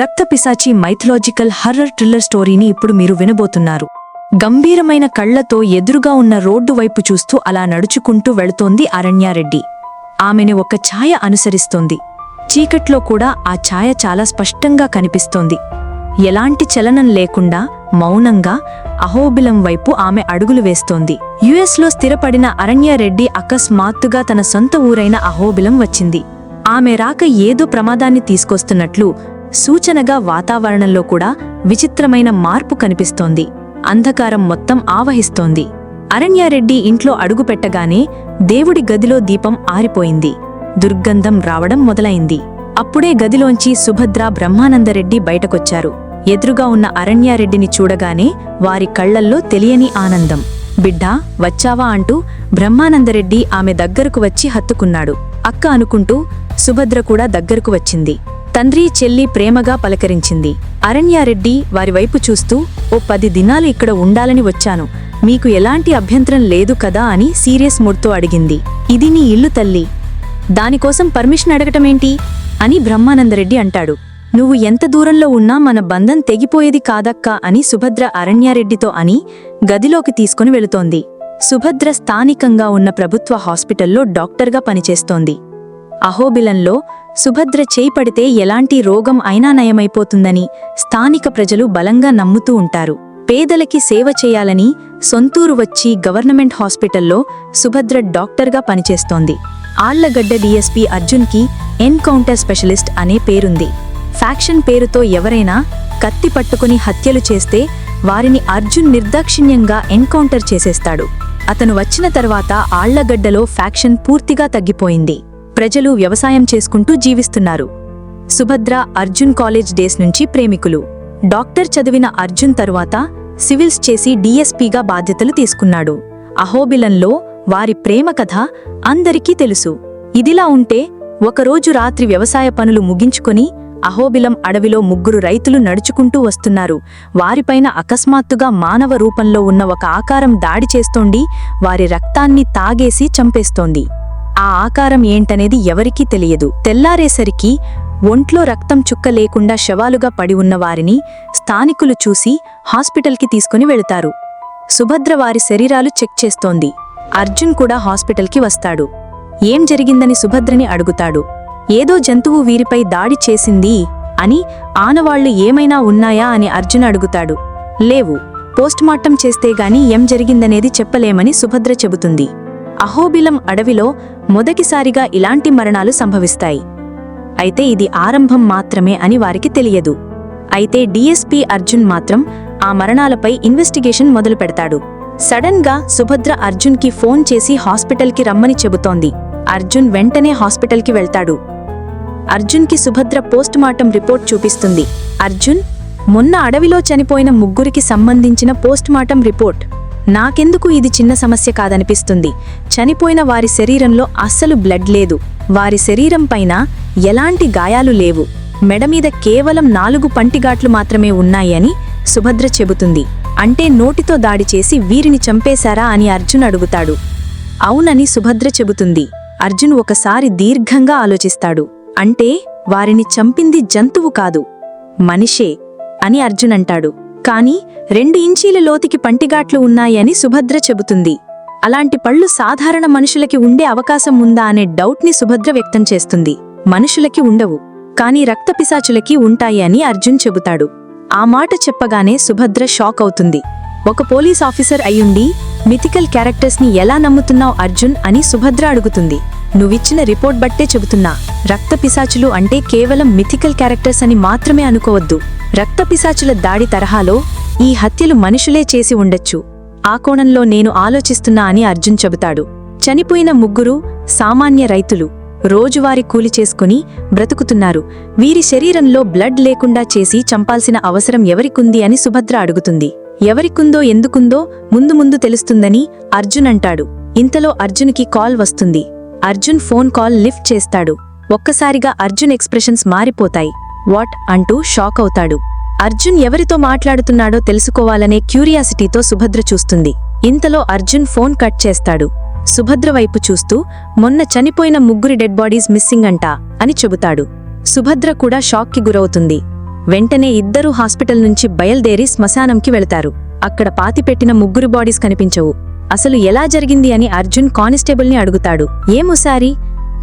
రక్తపిశాచి mythological horror thriller స్టోరీని ఇప్పుడు మీరు వినబోతున్నారు. గంభీరమైన కళ్ళతో ఎదురుగా ఉన్న రోడ్డు వైపు చూస్తూ అలా నడుచుకుంటూ వెళుతోంది అరణ్యారెడ్డి. ఆమెని ఒక ఛాయ అనుసరిస్తోంది. చీకట్లో కూడా ఆ ఛాయ చాలా స్పష్టంగా కనిపిస్తోంది. ఎలాంటి చలనం లేకుండా మౌనంగా అహోబిలం వైపు ఆమె అడుగులు వేస్తోంది. యుఎస్లో స్థిరపడిన అరణ్యారెడ్డి అకస్మాత్తుగా తన సొంత ఊరైన అహోబిలం వచ్చింది. ఆమె రాక ఏదో ప్రమాదాన్ని తీసుకొస్తున్నట్లు సూచనగా వాతావరణంలో కూడా విచిత్రమైన మార్పు కనిపిస్తోంది. అంధకారం మొత్తం ఆవహిస్తోంది. అరణ్యారెడ్డి ఇంట్లో అడుగుపెట్టగానే దేవుడి గదిలో దీపం ఆరిపోయింది. దుర్గంధం రావడం మొదలైంది. అప్పుడే గదిలోంచి సుభద్ర బ్రహ్మానందరెడ్డి బయటకొచ్చారు. ఎదురుగా ఉన్న అరణ్యారెడ్డిని చూడగానే వారి కళ్ళల్లో తెలియని ఆనందం. బిడ్డా వచ్చావా? అంటూ బ్రహ్మానందరెడ్డి ఆమె దగ్గరకు వచ్చి హత్తుకున్నాడు. అక్క అనుకుంటూ సుభద్ర కూడా దగ్గరకు వచ్చింది. తండ్రి చెల్లి ప్రేమగా పలకరించింది. అరణ్యారెడ్డి వారి వైపు చూస్తూ ఓ పది దినాలు ఇక్కడ ఉండాలని వచ్చాను. మీకు ఎలాంటి అభ్యంతరం లేదు కదా అని సీరియస్ మూడ్తో అడిగింది. ఇది నీ ఇల్లు తల్లి. దానికోసం పర్మిషన్ అడగటమేంటి? అని బ్రహ్మానందరెడ్డి అంటాడు. నువ్వు ఎంత దూరంలో ఉన్నా మన బంధం తెగిపోయేది కాదక్కా అని సుభద్ర అరణ్యారెడ్డితో అని గదిలోకి తీసుకుని వెళుతోంది. సుభద్ర స్థానికంగా ఉన్న ప్రభుత్వ హాస్పిటల్లో డాక్టర్గా పనిచేస్తోంది. అహోబిలంలో సుభద్ర చేపడితే ఎలాంటి రోగం అయినా నయమైపోతుందని స్థానిక ప్రజలు బలంగా నమ్ముతూ ఉంటారు. పేదలకి సేవ చేయాలని సొంతూరు వచ్చి గవర్నమెంట్ హాస్పిటల్లో సుభద్ర డాక్టర్గా పనిచేస్తోంది. ఆళ్ళగడ్డ డీఎస్పీ అర్జున్కి ఎన్కౌంటర్ స్పెషలిస్ట్ అనే పేరుంది. ఫ్యాక్షన్ పేరుతో ఎవరైనా కత్తి పట్టుకుని హత్యలు చేస్తే వారిని అర్జున్ నిర్దాక్షిణ్యంగా ఎన్కౌంటర్ చేసేస్తాడు. అతను వచ్చిన తర్వాత ఆళ్ళగడ్డలో ఫ్యాక్షన్ పూర్తిగా తగ్గిపోయింది. ప్రజలు వ్యవసాయం చేసుకుంటూ జీవిస్తున్నారు. సుభద్ర అర్జున్ కాలేజ్ డేస్ నుంచి ప్రేమికులు. డాక్టర్ చదివిన అర్జున్ తరువాత సివిల్స్ చేసి డీఎస్పీగా బాధ్యతలు తీసుకున్నాడు. అహోబిలంలో వారి ప్రేమ కథ అందరికీ తెలుసు. ఇదిలా ఉంటే ఒకరోజు రాత్రి వ్యవసాయ పనులు ముగించుకొని అహోబిలం అడవిలో ముగ్గురు రైతులు నడుచుకుంటూ వస్తున్నారు. వారిపైన అకస్మాత్తుగా మానవ రూపంలో ఉన్న ఒక ఆకారం దాడి చేస్తోండి వారి రక్తాన్ని తాగేసి చంపేస్తోంది. ఆ ఆకారం ఏంటనేది ఎవరికీ తెలియదు. తెల్లారేసరికి ఒంట్లో రక్తం చుక్క లేకుండా శవాలుగా పడి ఉన్న వారిని స్థానికులు చూసి హాస్పిటల్కి తీసుకుని వెళతారు. సుభద్ర వారి శరీరాలు చెక్ చేస్తోంది. అర్జున్ కూడా హాస్పిటల్కి వస్తాడు. ఏం జరిగిందని సుభద్రని అడుగుతాడు. ఏదో జంతువు వీరిపై దాడి చేసింది అని ఆనవాళ్ళు ఏమైనా ఉన్నాయా అని అర్జున్ అడుగుతాడు. లేవు. పోస్ట్మార్టం చేస్తే గాని ఏం జరిగిందనేది చెప్పలేమని సుభద్ర చెబుతుంది. అహోబిలం అడవిలో మొదటిసారిగా ఇలాంటి మరణాలు సంభవిస్తాయి. అయితే ఇది ఆరంభం మాత్రమే అని వారికి తెలియదు. అయితే డిఎస్పి అర్జున్ మాత్రం ఆ మరణాలపై ఇన్వెస్టిగేషన్ మొదలు పెడతాడు సడన్గా సుభద్ర అర్జున్కి ఫోన్ చేసి హాస్పిటల్కి రమ్మని చెబుతోంది. అర్జున్ వెంటనే హాస్పిటల్కి వెళ్తాడు. అర్జున్కి సుభద్ర పోస్టుమార్టం రిపోర్ట్ చూపిస్తుంది. అర్జున్ మొన్న అడవిలో చనిపోయిన ముగ్గురికి సంబంధించిన పోస్టుమార్టం రిపోర్ట్. నాకెందుకు ఇది చిన్న సమస్య కాదనిపిస్తుంది. చనిపోయిన వారి శరీరంలో అస్సలు బ్లడ్ లేదు. వారి శరీరం పైన ఎలాంటి గాయాలు లేవు. మెడమీద కేవలం నాలుగు పంటిగాట్లు మాత్రమే ఉన్నాయని సుభద్ర చెబుతుంది. అంటే నోటితో దాడి చేసి వీరిని చంపేశారా అని అర్జున్ అడుగుతాడు. అవునని సుభద్ర చెబుతుంది. అర్జున్ ఒకసారి దీర్ఘంగా ఆలోచిస్తాడు. అంటే వారిని చంపింది జంతువు కాదు. మనిషే అని అర్జున్ అంటాడు. కాని రెండు ఇంచీల లోతుకి పంటిగాట్లు ఉన్నాయని సుభద్ర చెబుతుంది. అలాంటి పళ్ళు సాధారణ మనుషులకి ఉండే అవకాశం ఉందా అనే డౌట్ని సుభద్ర వ్యక్తం చేస్తుంది. మనుషులకి ఉండవు కాని రక్తపిశాచులకి ఉంటాయి అని అర్జున్ చెబుతాడు. ఆ మాట చెప్పగానే సుభద్ర షాక్ అవుతుంది. ఒక పోలీస్ ఆఫీసర్ అయ్యుండి మిథికల్ క్యారెక్టర్స్ని ఎలా నమ్ముతున్నావు అర్జున్? అని సుభద్ర అడుగుతుంది. నువ్విచ్చిన రిపోర్ట్ బట్టే చెబుతున్నా. రక్త పిశాచులు అంటే కేవలం మిథికల్ క్యారెక్టర్స్ అని మాత్రమే అనుకోవద్దు. రక్త పిశాచుల దాడి తరహాలో ఈ హత్యలు మనుషులే చేసి ఉండొచ్చు. ఆ కోణంలో నేను ఆలోచిస్తున్నా అని అర్జున్ చెబుతాడు. చనిపోయిన ముగ్గురు సామాన్య రైతులు రోజువారీ కూలి చేసుకుని బ్రతుకుతున్నారు. వీరి శరీరంలో బ్లడ్ లేకుండా చేసి చంపాల్సిన అవసరం ఎవరికుంది అని సుభద్ర అడుగుతుంది. ఎవరికుందో ఎందుకుందో ముందు ముందు తెలుస్తుందని అర్జున్ అంటాడు. ఇంతలో అర్జున్కి కాల్ వస్తుంది. అర్జున్ ఫోన్ కాల్ లిఫ్ట్ చేస్తాడు. ఒక్కసారిగా అర్జున్ ఎక్స్ప్రెషన్స్ మారిపోతాయి. వాట్? అంటూ షాక్ అవుతాడు. అర్జున్ ఎవరితో మాట్లాడుతున్నాడో తెలుసుకోవాలనే క్యూరియాసిటీతో సుభద్ర చూస్తుంది. ఇంతలో అర్జున్ ఫోన్ కట్ చేస్తాడు. సుభద్ర వైపు చూస్తూ మొన్న చనిపోయిన ముగ్గురి డెడ్ బాడీస్ మిస్సింగ్ అంటా అని చెబుతాడు. సుభద్ర కూడా షాక్కి గురవుతుంది. వెంటనే ఇద్దరూ హాస్పిటల్ నుంచి బయల్దేరి శ్మశానంకి వెళతారు. అక్కడ పాతిపెట్టిన ముగ్గురు బాడీస్ కనిపించవు. అసలు ఎలా జరిగింది అని అర్జున్ కానిస్టేబుల్ని అడుగుతాడు. ఏమోసారి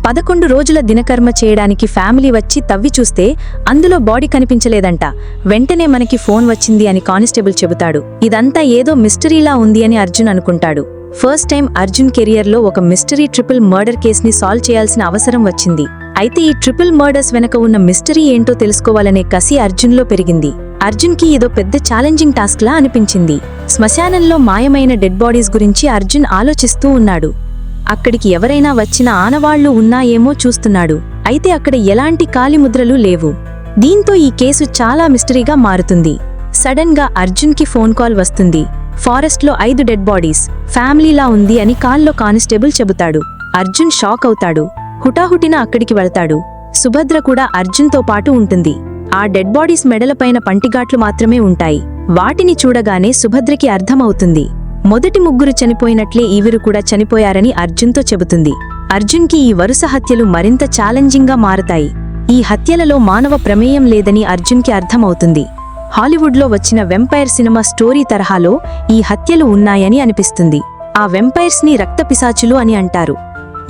పదకొండు రోజుల దినకర్మ చేయడానికి ఫ్యామిలీ వచ్చి తవ్వి చూస్తే అందులో బాడీ కనిపించలేదంట. వెంటనే మనకి ఫోన్ వచ్చింది అని కానిస్టేబుల్ చెబుతాడు. ఇదంతా ఏదో మిస్టరీలా ఉంది అని అర్జున్ అనుకుంటాడు. ఫస్ట్ టైం అర్జున్ కెరియర్లో ఒక మిస్టరీ ట్రిపుల్ మర్డర్ కేస్ని సాల్వ్ చేయాల్సిన అవసరం వచ్చింది. అయితే ఈ ట్రిపుల్ మర్డర్స్ వెనక ఉన్న మిస్టరీ ఏంటో తెలుసుకోవాలనే కసి అర్జున్లో పెరిగింది. అర్జున్కి ఏదో పెద్ద ఛాలెంజింగ్ టాస్క్లా అనిపించింది. శ్మశానంలో మాయమైన డెడ్ బాడీస్ గురించి అర్జున్ ఆలోచిస్తూ ఉన్నాడు. అక్కడికి ఎవరైనా వచ్చిన ఆనవాళ్ళు ఉన్నాయేమో చూస్తున్నాడు. అయితే అక్కడ ఎలాంటి కాలిముద్రలు లేవు. దీంతో ఈ కేసు చాలా మిస్టరీగా మారుతుంది. సడన్గా అర్జున్కి ఫోన్ కాల్ వస్తుంది. ఫారెస్ట్లో ఐదు డెడ్ బాడీస్ ఫ్యామిలీలా ఉంది అని కాల్లో కానిస్టేబుల్ చెబుతాడు. అర్జున్ షాక్ అవుతాడు. హుటాహుటిన అక్కడికి వెళ్తాడు. సుభద్ర కూడా అర్జున్తో పాటు ఉంటుంది. ఆ డెడ్ బాడీస్ మెడలపైన పంటిగాట్లు మాత్రమే ఉంటాయి. వాటిని చూడగానే సుభద్రకి అర్థమవుతుంది. మొదటి ముగ్గురు చనిపోయినట్లే ఈవిరు కూడా చనిపోయారని అర్జున్తో చెబుతుంది. అర్జున్కి ఈ వరుస హత్యలు మరింత ఛాలెంజింగ్గా మారతాయి. ఈ హత్యలలో మానవ ప్రమేయం లేదని అర్జున్కి అర్థమవుతుంది. హాలీవుడ్లో వచ్చిన వెంపైర్ సినిమా స్టోరీ తరహాలో ఈ హత్యలు ఉన్నాయని అనిపిస్తుంది. ఆ వెంపైర్స్ని రక్తపిశాచులు అని అంటారు.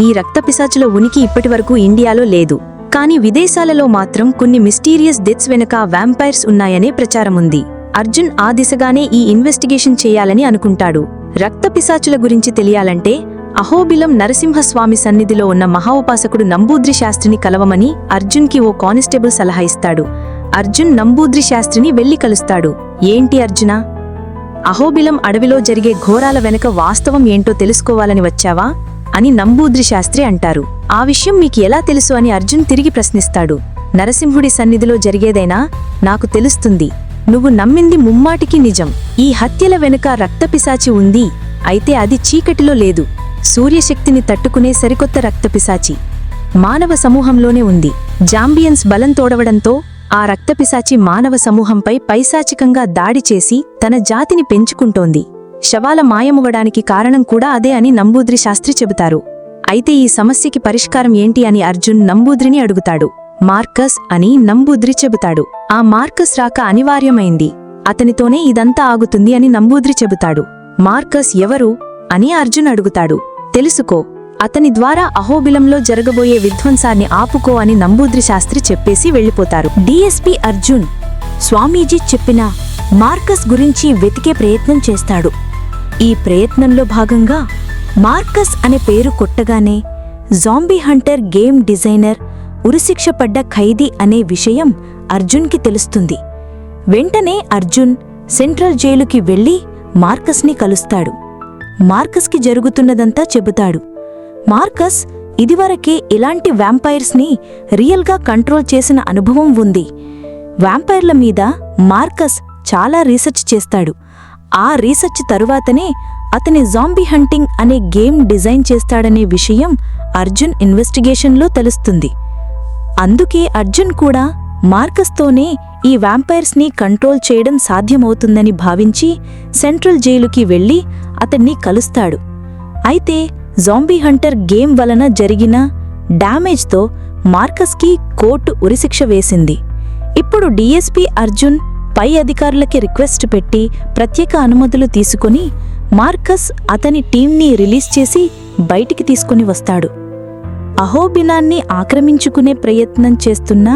ఈ రక్తపిశాచుల ఉనికి ఇప్పటివరకు ఇండియాలో లేదు. కానీ విదేశాలలో మాత్రం కొన్ని మిస్టీరియస్ డెత్స్ వెనుక వ్యాంపైర్స్ ఉన్నాయనే ప్రచారముంది. అర్జున్ ఆ దిశగానే ఈ ఇన్వెస్టిగేషన్ చేయాలని అనుకుంటాడు. రక్తపిశాచుల గురించి తెలియాలంటే అహోబిలం నరసింహస్వామి సన్నిధిలో ఉన్న మహాఉపాసకుడు నంబూద్రి శాస్త్రిని కలవమని అర్జున్కి ఓ కానిస్టేబుల్ సలహా ఇస్తాడు. అర్జున్ నంబూద్రి శాస్త్రిని వెళ్ళి కలుస్తాడు. ఏంటి అర్జున? అహోబిలం అడవిలో జరిగే ఘోరాల వెనుక వాస్తవం ఏంటో తెలుసుకోవాలని వచ్చావా? అని నంబూద్రి శాస్త్రి అంటారు. ఆ విషయం మీకు ఎలా తెలుసు అని అర్జున్ తిరిగి ప్రశ్నిస్తాడు. నరసింహుడి సన్నిధిలో జరిగేదైనా నాకు తెలుస్తుంది. నువ్వు నమ్మింది ముమ్మాటికి నిజం. ఈ హత్యల వెనుక రక్తపిశాచి ఉంది. అయితే అది చీకటిలో లేదు. సూర్యశక్తిని తట్టుకునే సరికొత్త రక్తపిశాచి మానవ సమూహంలోనే ఉంది. జాంబియన్స్ బలం తోడవడంతో ఆ రక్తపిశాచి మానవ సమూహంపై పైశాచికంగా దాడి చేసి తన జాతిని పెంచుకుంటోంది. శవాల మాయమవ్వడానికి కారణం కూడా అదే అని నంబూద్రి శాస్త్రి చెబుతారు. అయితే ఈ సమస్యకి పరిష్కారం ఏంటి అని అర్జున్ నంబూద్రిని అడుగుతాడు. మార్కస్ అని నంబూద్రి చెబుతాడు. ఆ మార్కస్ రాక అనివార్యమైంది. అతనితోనే ఇదంతా ఆగుతుంది అని నంబూద్రి చెబుతాడు. మార్కస్ ఎవరు? అని అర్జున్ అడుగుతాడు. తెలుసుకో అతని ద్వారా అహోబిలంలో జరగబోయే విధ్వంసాన్ని ఆపుకో అని నంబూద్రి శాస్త్రి చెప్పేసి వెళ్ళిపోతారు. డిఎస్పి అర్జున్ స్వామీజీ చెప్పిన మార్కస్ గురించి వెతికే ప్రయత్నం చేస్తాడు. ఈ ప్రయత్నంలో భాగంగా మార్కస్ అనే పేరు కొట్టగానే జాంబీ హంటర్ గేమ్ డిజైనర్ ఉరిశిక్ష పడ్డ ఖైదీ అనే విషయం అర్జున్కి తెలుస్తుంది. వెంటనే అర్జున్ సెంట్రల్ జైలుకి వెళ్ళి మార్కస్ని కలుస్తాడు. మార్కస్కి జరుగుతున్నదంతా చెబుతాడు. మార్కస్ ఇదివరకే ఇలాంటి వ్యాంపైర్స్ని రియల్గా కంట్రోల్ చేసిన అనుభవం ఉంది. వ్యాంపైర్ల మీద మార్కస్ చాలా రీసెర్చ్ చేస్తాడు. ఆ రీసెర్చ్ తరువాతనే అతని జాంబీ హంటింగ్ అనే గేమ్ డిజైన్ చేస్తాడనే విషయం అర్జున్ ఇన్వెస్టిగేషన్లో తెలుస్తుంది. అందుకే అర్జున్ కూడా మార్కస్తోనే ఈ వ్యాంపైర్స్ని కంట్రోల్ చేయడం సాధ్యమవుతుందని భావించి సెంట్రల్ జైలుకి వెళ్ళి అతన్ని కలుస్తాడు. అయితే జాంబీ హంటర్ గేమ్ వలన జరిగిన డ్యామేజ్తో మార్కస్కి కోర్టు ఉరిశిక్ష వేసింది. ఇప్పుడు డీఎస్పీ అర్జున్ పై అధికారులకి రిక్వెస్ట్ పెట్టి ప్రత్యేక అనుమతులు తీసుకుని మార్కస్ అతని టీంని రిలీజ్ చేసి బయటికి తీసుకుని వస్తాడు. అహోబిలాన్ని ఆక్రమించుకునే ప్రయత్నం చేస్తున్న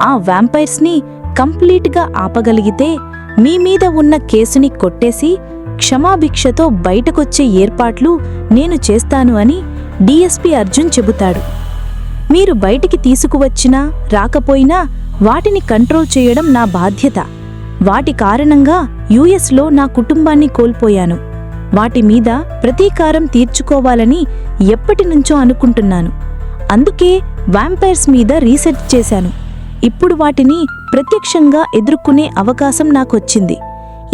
ఆ వ్యాంపైర్స్ని కంప్లీట్గా ఆపగలిగితే మీ మీద ఉన్న కేసుని కొట్టేసి క్షమాభిక్షతో బయటకొచ్చే ఏర్పాట్లు నేను చేస్తాను అని డిఎస్పి అర్జున్ చెబుతాడు. మీరు బయటికి తీసుకువచ్చినా రాకపోయినా వాటిని కంట్రోల్ చేయడం నా బాధ్యత. వాటి కారణంగా యుఎస్లో నా కుటుంబాన్ని కోల్పోయాను. వాటి మీద ప్రతీకారం తీర్చుకోవాలని ఎప్పటినుంచో అనుకుంటున్నాను. అందుకే వ్యాంపైర్స్ మీద రీసెర్చ్ చేశాను. ఇప్పుడు వాటిని ప్రత్యక్షంగా ఎదుర్కొనే అవకాశం నాకొచ్చింది.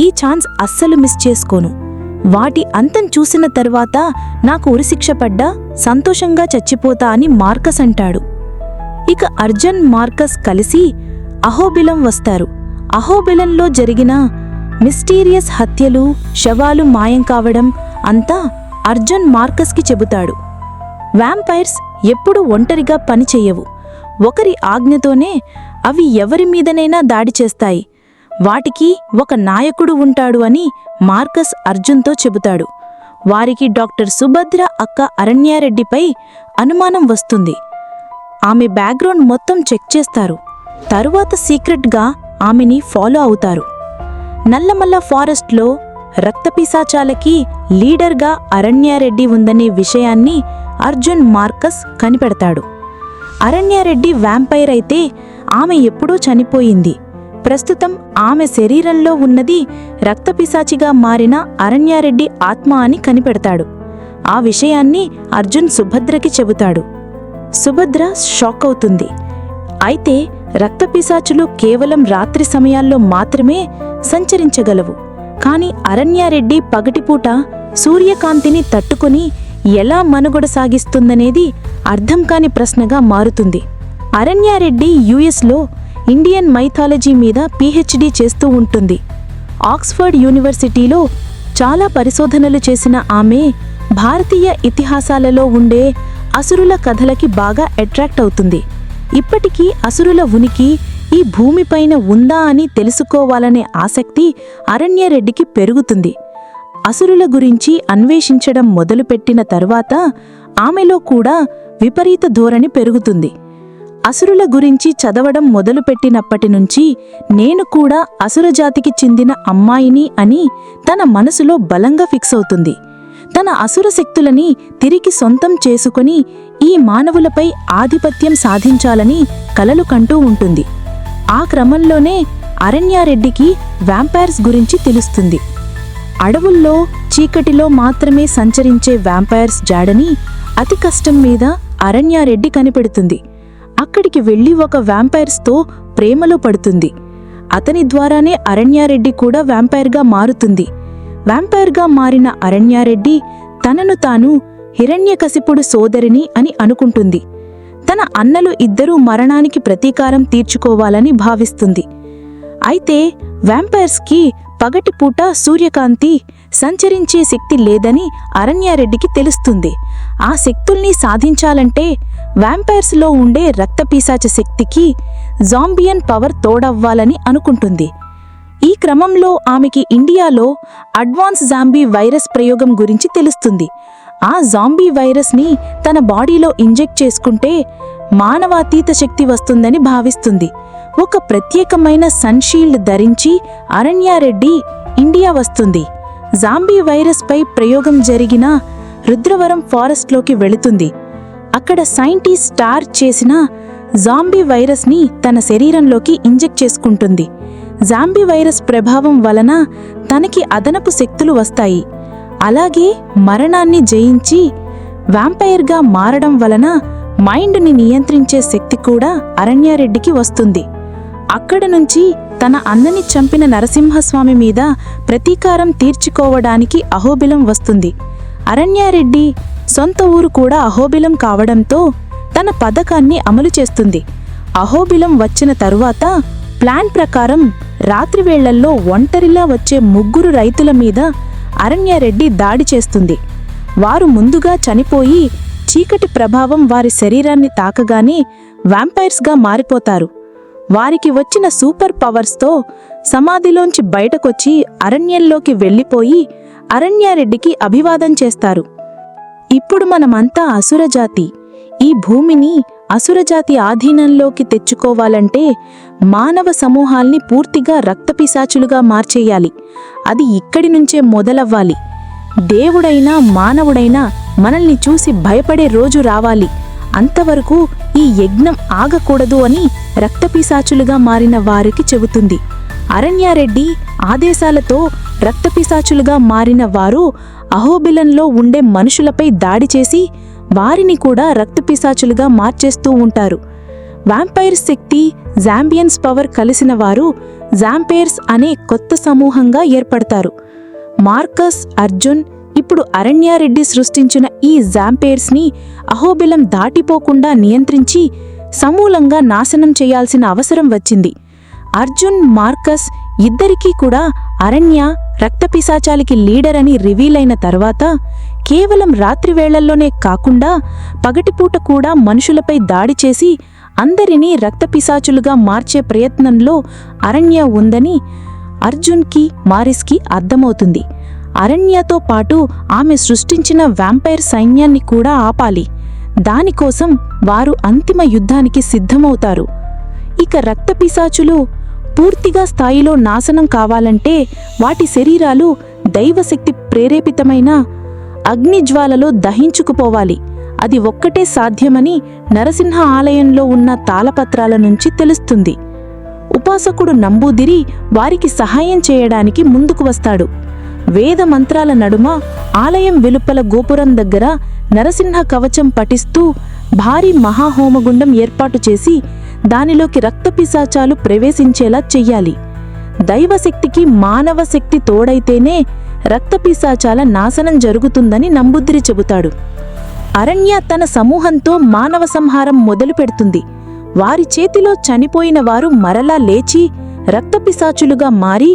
ఈ ఛాన్స్ అస్సలు మిస్ చేసుకోను. వాటి అంతం చూసిన తర్వాత నాకు ఉరిశిక్ష పడ్డా సంతోషంగా చచ్చిపోతా అని మార్కస్ అంటాడు. ఇక అర్జున్ మార్కస్ కలిసి అహోబిలం వస్తారు. అహోబిలంలో జరిగిన మిస్టీరియస్ హత్యలు శవాలు మాయం కావడం అంతా అర్జున్ మార్కస్కి చెబుతాడు. వ్యాంపైర్స్ ఎప్పుడూ ఒంటరిగా పనిచేయవు ఒకరి ఆజ్ఞతోనే అవి ఎవరి మీదనైనా దాడి చేస్తాయి. వాటికి ఒక నాయకుడు ఉంటాడు అని మార్కస్ అర్జున్తో చెబుతాడు. వారికి డాక్టర్ సుభద్ర అక్క అరణ్యారెడ్డిపై అనుమానం వస్తుంది. ఆమె బ్యాక్గ్రౌండ్ మొత్తం చెక్ చేస్తారు. తరువాత సీక్రెట్గా ఆమెని ఫాలో అవుతారు. నల్లమల్ల ఫారెస్ట్లో రక్తపిశాచాలకి లీడర్గా అరణ్యారెడ్డి ఉందనే విషయాన్ని అర్జున్ మార్కస్ కనిపెడతాడు. అరణ్యారెడ్డి వ్యాంపైర్ అయితే ఆమె ఎప్పుడూ చనిపోయింది. ప్రస్తుతం ఆమె శరీరంలో ఉన్నది రక్తపిశాచిగా మారిన అరణ్యారెడ్డి ఆత్మ అని కనిపెడతాడు. ఆ విషయాన్ని అర్జున్ సుభద్రకి చెబుతాడు. సుభద్ర షాక్ అవుతుంది. అయితే రక్తపిశాచులు కేవలం రాత్రి సమయాల్లో మాత్రమే సంచరించగలవు. కాని అరణ్యారెడ్డి పగటిపూట సూర్యకాంతిని తట్టుకొని ఎలా మనుగడ సాగిస్తుందనేది అర్థం కాని ప్రశ్నగా మారుతుంది. అరణ్యారెడ్డి యుఎస్లో ఇండియన్ మైథాలజీ మీద పీహెచ్డీ చేస్తూ ఉంటుంది. ఆక్స్ఫర్డ్ యూనివర్సిటీలో చాలా పరిశోధనలు చేసిన ఆమె భారతీయ ఇతిహాసాలలో ఉండే అసురుల కథలకి బాగా అట్రాక్ట్ అవుతుంది. ఇప్పటికీ అసురుల ఉనికి ఈ భూమిపైన ఉందా అని తెలుసుకోవాలనే ఆసక్తి అరణ్యరెడ్డికి పెరుగుతుంది. అసురుల గురించి అన్వేషించడం మొదలుపెట్టిన తరువాత ఆమెలో కూడా విపరీత ధోరణి పెరుగుతుంది. అసురుల గురించి చదవడం మొదలుపెట్టినప్పటి నుంచి నేను కూడా అసురజాతికి చెందిన అమ్మాయిని అని తన మనసులో బలంగా ఫిక్స్ అవుతుంది. తన అసుర శక్తులని తిరిగి సొంతం చేసుకుని ఈ మానవులపై ఆధిపత్యం సాధించాలని కలలు కంటూ ఉంటుంది. ఆ క్రమంలోనే అరణ్యారెడ్డికి వ్యాంపైర్స్ గురించి తెలుస్తుంది. అడవుల్లో చీకటిలో మాత్రమే సంచరించే వ్యాంపైర్స్ జాడని అతి కష్టం మీద అరణ్యారెడ్డి కనిపెడుతుంది. అక్కడికి వెళ్ళి ఒక వ్యాంపైర్స్తో ప్రేమలో పడుతుంది. అతని ద్వారానే అరణ్యారెడ్డి కూడా వ్యాంపైర్గా మారుతుంది. వ్యాంపైర్గా మారిన అరణ్యారెడ్డి తనను తాను హిరణ్యకశిపుడు సోదరిని అని అనుకుంటుంది. తన అన్నలు ఇద్దరూ మరణానికి ప్రతీకారం తీర్చుకోవాలని భావిస్తుంది. అయితే వ్యాంపైర్స్కి పగటిపూట సూర్యకాంతి సంచరించే శక్తి లేదని అరణ్యారెడ్డికి తెలుస్తుంది. ఆ శక్తుల్ని సాధించాలంటే వ్యాంపైర్స్లో ఉండే రక్తపీశాచ శక్తికి జాంబియన్ పవర్ తోడవ్వాలని అనుకుంటుంది. ఈ క్రమంలో ఆమెకి ఇండియాలో అడ్వాన్స్ జాంబీ వైరస్ ప్రయోగం గురించి తెలుస్తుంది. ఆ జాంబీ వైరస్ని తన బాడీలో ఇంజెక్ట్ చేసుకుంటే మానవాతీత శక్తి వస్తుందని భావిస్తుంది. ఒక ప్రత్యేకమైన సన్షీల్డ్ ధరించి అరణ్యారెడ్డి ఇండియా వస్తుంది. జాంబీ వైరస్పై ప్రయోగం జరిగిన రుద్రవరం ఫారెస్ట్లోకి వెళుతుంది. అక్కడ సైంటిస్ట్ స్టార్ చేసిన జాంబీ వైరస్ని తన శరీరంలోకి ఇంజెక్ట్ చేసుకుంటుంది. జాంబీ వైరస్ ప్రభావం వలన తనకి అదనపు శక్తులు వస్తాయి. అలాగే మరణాన్ని జయించి వ్యాంపైర్గా మారడం వలన మైండ్ని నియంత్రించే శక్తి కూడా అరణ్యారెడ్డికి వస్తుంది. అక్కడ నుంచి తన అన్నని చంపిన నరసింహస్వామి మీద ప్రతీకారం తీర్చుకోవడానికి అహోబిలం వస్తుంది. అరణ్యారెడ్డి సొంత ఊరు కూడా అహోబిలం కావడంతో తన పథకాన్ని అమలు చేస్తుంది. అహోబిలం వచ్చిన తరువాత ప్లాన్ ప్రకారం రాత్రి వేళ్ళల్లో ఒంటరిలా వచ్చే ముగ్గురు రైతుల మీద అరణ్యారెడ్డి దాడి చేస్తుంది. వారు ముందుగా చనిపోయి చీకటి ప్రభావం వారి శరీరాన్ని తాకగానే వ్యాంపైర్స్గా మారిపోతారు. వారికి వచ్చిన సూపర్ పవర్స్తో సమాధిలోంచి బయటకొచ్చి అరణ్యంలోకి వెళ్ళిపోయి అరణ్యారెడ్డికి అభివాదం చేస్తారు. ఇప్పుడు మనమంతా అసురజాతి ఈ భూమిని అసురజాతి ఆధీనంలోకి తెచ్చుకోవాలంటే మానవ సమూహాల్ని పూర్తిగా రక్తపిశాచులుగా మార్చేయాలి. అది ఇక్కడి నుంచే మొదలవ్వాలి. దేవుడైనా మానవుడైనా మనల్ని చూసి భయపడే రోజు రావాలి. అంతవరకు ఈ యజ్ఞం ఆగకూడదు అని రక్తపిశాచులుగా మారిన వారికి చెబుతుంది. అరణ్యారెడ్డి ఆదేశాలతో రక్తపిశాచులుగా మారిన వారు అహోబిలంలో ఉండే మనుషులపై దాడి చేసి వారిని కూడా రక్తపిశాచులుగా మార్చేస్తూ ఉంటారు. వాంపైర్స్ శక్తి జాంబియన్స్ పవర్ కలిసిన వారు జాంపైర్స్ అనే కొత్త సమూహంగా ఏర్పడతారు. మార్కస్ అర్జున్ ఇప్పుడు అరణ్యారెడ్డి సృష్టించిన ఈ జాంపైర్స్ని అహోబిలం దాటిపోకుండా నియంత్రించి సమూలంగా నాశనం చేయాల్సిన అవసరం వచ్చింది. అర్జున్ మార్కస్ ఇద్దరికీ కూడా అరణ్య రక్తపిశాచాలికి లీడర్ అని రివీల్ అయిన తర్వాత కేవలం రాత్రి వేళల్లోనే కాకుండా పగటిపూట కూడా మనుషులపై దాడి చేసి అందరినీ రక్తపిశాచులుగా మార్చే ప్రయత్నంలో అరణ్య ఉందని అర్జున్కి మారిస్కి అర్థమవుతుంది. అరణ్యతో పాటు ఆమె సృష్టించిన వ్యాంపైర్ సైన్యాన్ని కూడా ఆపాలి. దానికోసం వారు అంతిమ యుద్ధానికి సిద్ధమవుతారు. ఇక రక్తపిశాచులు పూర్తిగా స్థాయిలో నాశనం కావాలంటే వాటి శరీరాలు దైవశక్తి ప్రేరేపితమైన అగ్నిజ్వాలలో దహించుకుపోవాలి. అది ఒక్కటే సాధ్యమని నరసింహ ఆలయంలో ఉన్న తాళపత్రాల నుంచి తెలుస్తుంది. ఉపాసకుడు నంబూదిరి వారికి సహాయం చేయడానికి ముందుకు వస్తాడు. వేద మంత్రాల నడుమ ఆలయం వెలుపల గోపురం దగ్గర నరసింహ కవచం పఠిస్తూ భారీ మహాహోమగుండం ఏర్పాటు చేసి దానిలోకి రక్తపిశాచాలు ప్రవేశించేలా చెయ్యాలి. దైవశక్తికి మానవ శక్తి తోడైతేనే రక్తపిశాచాల నాశనం జరుగుతుందని నంబుద్రి చెబుతాడు. అరణ్య తన సమూహంతో మానవ సంహారం మొదలు పెడుతుంది. వారి చేతిలో చనిపోయిన వారు మరలా లేచి రక్తపిశాచులుగా మారి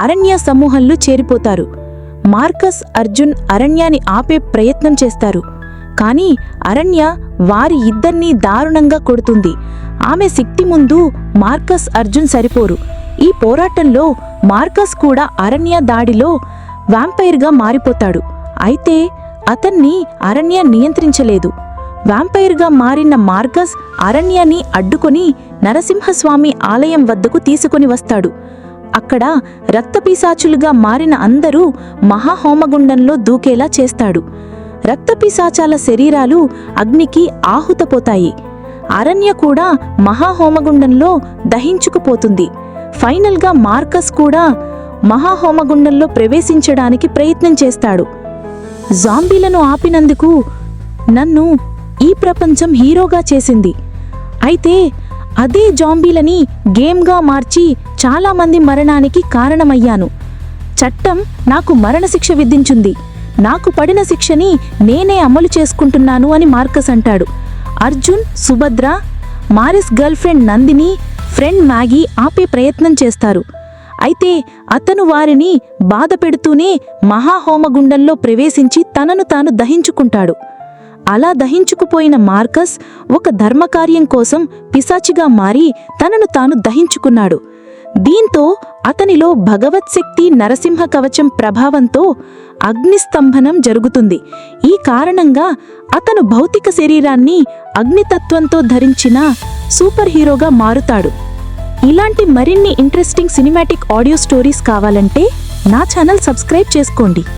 అరణ్య సమూహంలో చేరిపోతారు. మార్కస్ అర్జున్ అరణ్యాన్ని ఆపే ప్రయత్నం చేస్తారు. కానీ అరణ్య వారి ఇద్దరినీ దారుణంగా కొడుతుంది. ఆమె శక్తి ముందు మార్కస్ అర్జున్ సరిపోరు. ఈ పోరాటంలో మార్కస్ కూడా అరణ్య దాడిలో వ్యాంపైర్గా మారిపోతాడు. అయితే అతన్ని అరణ్య నియంత్రించలేదు. వ్యాంపైర్గా మారిన మార్గస్ అరణ్యాన్ని అడ్డుకొని నరసింహస్వామి ఆలయం వద్దకు తీసుకుని వస్తాడు. అక్కడ రక్తపిశాచులుగా మారిన అందరూ మహాహోమగుండంలో దూకేలా చేస్తాడు. రక్తపిశాచాల శరీరాలు అగ్నికి ఆహుతపోతాయి. అరణ్య కూడా మహాహోమగుండంలో దహించుకుపోతుంది. ఫైనల్గా మార్కస్ కూడా మహాహోమగుండంలో ప్రవేశించడానికి ప్రయత్నం చేస్తాడు. జాంబీలను ఆపినందుకు నన్ను ఈ ప్రపంచం హీరోగా చేసింది. అయితే అదే జాంబీలని గేమ్గా మార్చి చాలామంది మరణానికి కారణమయ్యాను. చట్టం నాకు మరణశిక్ష విధించింది. నాకు పడిన శిక్షని నేనే అమలు చేసుకుంటున్నాను అని మార్కస్ అంటాడు. Arjun Subhadra Maris girlfriend Nandini friend Maggie ఆపే ప్రయత్నం చేస్తారు. అయితే అతను వారిని బాధ పెడుతూనే మహాహోమగుండంలో ప్రవేశించి తనను తాను దహించుకుంటాడు. అలా దహించుకుపోయిన మార్కస్ ఒక ధర్మకార్యం కోసం పిశాచిగా మారి తనను తాను దహించుకున్నాడు. దీంతో అతనిలో భగవత్ శక్తి నరసింహ కవచం ప్రభావంతో అగ్నిస్తంభనం జరుగుతుంది. ఈ కారణంగా అతను భౌతిక శరీరాన్ని అగ్నితత్వంతో ధరించిన సూపర్ హీరోగా మారుతాడు. ఇలాంటి మరిన్ని ఇంట్రెస్టింగ్ సినిమాటిక్ ఆడియో స్టోరీస్ కావాలంటే నా ఛానల్ సబ్స్క్రైబ్ చేసుకోండి.